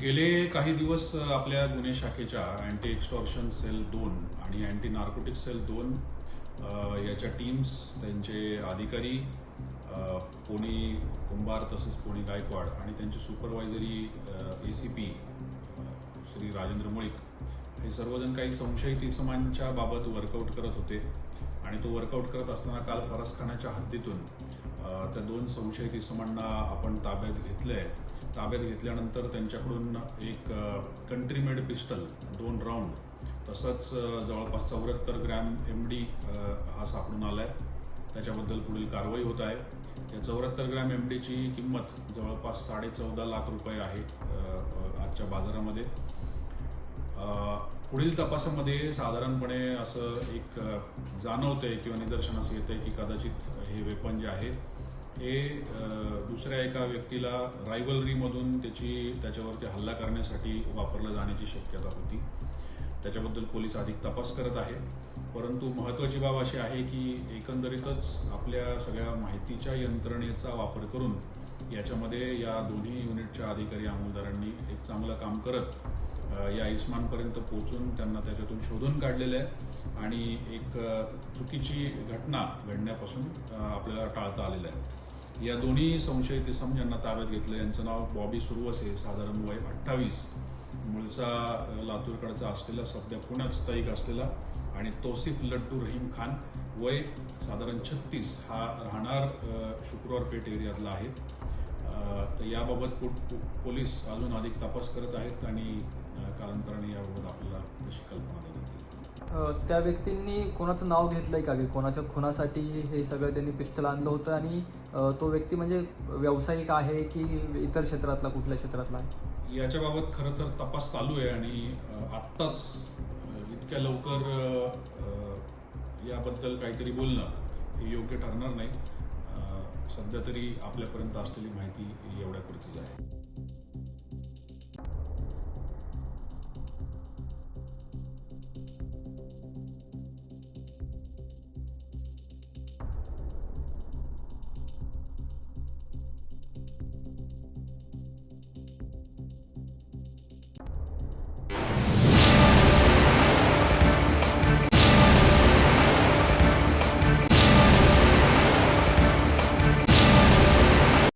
गेले काही दिवस आपल्या गुन्हे शाखेच्या अँटी एक्स्टॉर्शन सेल दोन आणि अँटी नार्कोटिक सेल दोन याच्या टीम्स त्यांचे अधिकारी कोणी कुंभार तसंच कोणी गायकवाड आणि त्यांचे supervisory A C P Shri Rajendra Mulik हे सर्वजण काही संशयित इसमांच्या बाबत वर्कआउट करत होते. आणि तो वर्कआउट करत असताना काल फरसखान्याच्या हद्दीतून त्या दोन संशयित इसमांना आपण ताब्यात घेतलंय. ताब्यात घेतल्यानंतर त्यांच्याकडून एक कंट्री मेड पिस्टल दोन राऊंड तसंच जवळपास चौऱ्याहत्तर ग्रॅम एम डी हा सापडून आला आहे त्याच्याबद्दल पुढील कारवाई होत आहे. या चौऱ्याहत्तर ग्रॅम एम डीची किंमत जवळपास साडेचौदा लाख रुपये आहे आजच्या बाजारामध्ये. पुढील तपासामध्ये साधारणपणे असं एक अ, जाणवतंय किंवा निदर्शनास येतंय की कदाचित हे वेपन जे आहे हे दुसऱ्या एका व्यक्तीला रायव्हलरीमधून त्याची त्याच्यावरती हल्ला करण्यासाठी वापरलं जाण्याची शक्यता होती. त्याच्याबद्दल पोलीस अधिक तपास करत आहे. परंतु महत्त्वाची बाब अशी आहे की एकंदरीतच आपल्या सगळ्या माहितीच्या यंत्रणेचा वापर करून याच्यामध्ये या दोन्ही युनिटच्या अधिकारी अंमलदारांनी एक चांगलं काम करत या इस्मानपर्यंत पोहोचून त्यांना त्याच्यातून शोधून काढलेलं आहे. आणि एक चुकीची घटना घडण्यापासून आपल्याला टाळता आलेलं आहे. या दोन्ही संशयित इसम ज्यांना ताब्यात घेतलं यांचं नाव बॉबी सुरवसे साधारण वय अठ्ठावीस. मूळचा लातूरकडचा असलेला सध्या पुण्यात स्थायिक असलेला आणि तोसिफ लड्डू रहीम खान वय साधारण छत्तीस हा राहणार शुक्रवार पेठ एरियातला आहे. तर याबाबत पो- पोलीस अजून अधिक तपास करत आहेत आणि कालांतराने याबाबत आपल्याला तशी कल्पना देण्यात त्या व्यक्तींनी कोणाचं नाव घेतलंय का? की कोणाच्या खुनासाठी हे सगळं त्यांनी पिस्टल आणलं होतं आणि तो व्यक्ती म्हणजे व्यावसायिक आहे की इतर क्षेत्रातला कुठल्या क्षेत्रातला आहे? याच्याबाबत खरं तर तपास चालू आहे आणि आत्ताच इतक्या लवकर याबद्दल काहीतरी बोलणं हे योग्य ठरणार नाही. सध्या तरी आपल्यापर्यंत असलेली माहिती एवढ्यापुरतीच आहे.